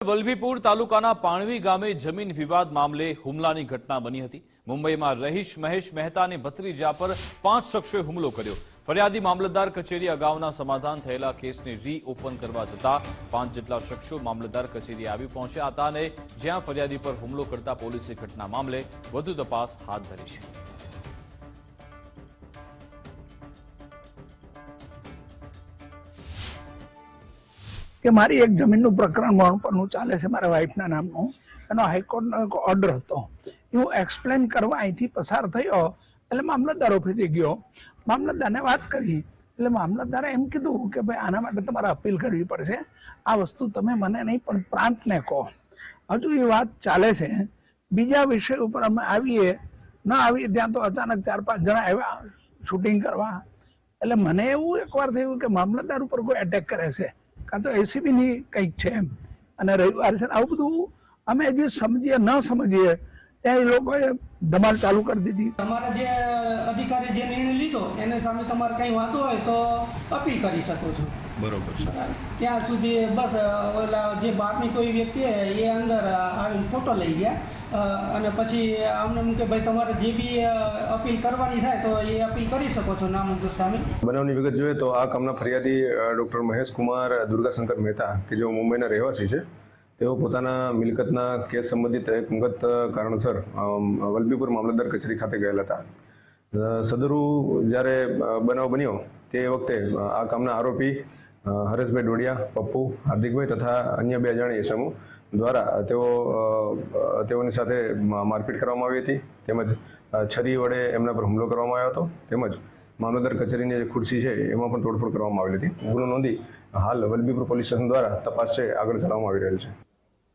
વલભીપુર તાલુકાના પાણવી ગામે જમીન વિવાદ મામલે હુમલાની ઘટના બની હતી. મુંબઈમાં રહીશ મહેશ મહેતાને ભત્રીજા પર પાંચ શખ્સોએ હુમલો કર્યો. ફરિયાદી મામલતદાર કચેરી અગાઉના સમાધાન થયેલા કેસને રી ઓપન કરવા જતા પાંચ જેટલા શખ્સો મામલતદાર કચેરી આવી પહોંચ્યા હતા અને જ્યાં ફરિયાદી પર હુમલો કરતા પોલીસે ઘટના મામલે વધુ તપાસ હાથ ધરી છે. કે મારી એક જમીનનું પ્રકરણ પરનું ચાલે છે મારા વાઈફના નામનું. એનો હાઈકોર્ટનો એક ઓર્ડર હતો. હું એક્સપ્લેન કરવા અહીંથી પસાર થયો. એટલે મામલતદાર ઓફિસે ગયો. મામલતદારને વાત કરી. એટલે મામલતદારે એમ કીધું કે ભાઈ, આના માટે તમારે અપીલ કરવી પડશે. આ વસ્તુ તમે મને નહીં, પણ પ્રાંતને કહો. હજુ એ વાત ચાલે છે. બીજા વિષય ઉપર અમે આવીએ. ન આવીએ ત્યાં તો અચાનક ચાર પાંચ જણા આવ્યા શૂટિંગ કરવા. એટલે મને એવું એકવાર થયું કે મામલતદાર ઉપર કોઈ એટેક કરે છે. કાં તો એસીબીની કંઈક છે એમ. અને રવિવાર છે આવું બધું અમે જે સમજીએ, ન સમજીએ, ત્યાં એ લોકોએ ધમાલ ચાલુ કરી દીધી. તમારા જે અધિકારી જે નિર્ણય લીધો, એને સામે તમારે કંઈ વાંધો હોય તો અપીલ કરી શકો છો. બરોબર છે. ત્યાં સુધી બસ ઓલા જે બહારની કોઈ વ્યક્તિ હે એ અંદર આવીને ફોટો લઈ ગયા. અને પછી અમને એમ કે ભાઈ તમારે જે બી અપીલ કરવાની થાય તો એ અપીલ કરી શકો છો નામંજૂર સામે. બનાવની વિગત જોઈએ તો આ કામના ફરિયાદી ડૉક્ટર મહેશ કુમાર દુર્ગાશંકર મહેતા કે જેઓ મુંબઈના રહેવાસી છે તેઓ પોતાના મિલકતના કેસ સંબંધિત એક અંગત કારણસર વલભીપુર મામલતદાર કચેરી ખાતે ગયેલા હતા. સદરુ જ્યારે બનાવ બન્યો તે વખતે આ કામના આરોપી હરેશભાઈ ડોડિયા, પપ્પુ, હાર્દિકભાઈ તથા અન્ય બે અજાણી સમૂહ દ્વારા તેઓ તેઓની સાથે મારપીટ કરવામાં આવી હતી. તેમજ છરી વડે એમના પર હુમલો કરવામાં આવ્યો હતો. તેમજ, મામલતદાર કચેરીની જે ખુરશી છે, એમાં પણ તોડફોડ કરવામાં આવેલી હતી. ગુનો નોંધી હાલ વલભીપુર પોલીસ સ્ટેશન દ્વારા તપાસ છે, આગળ ચલાવવામાં આવી રહેલ છે.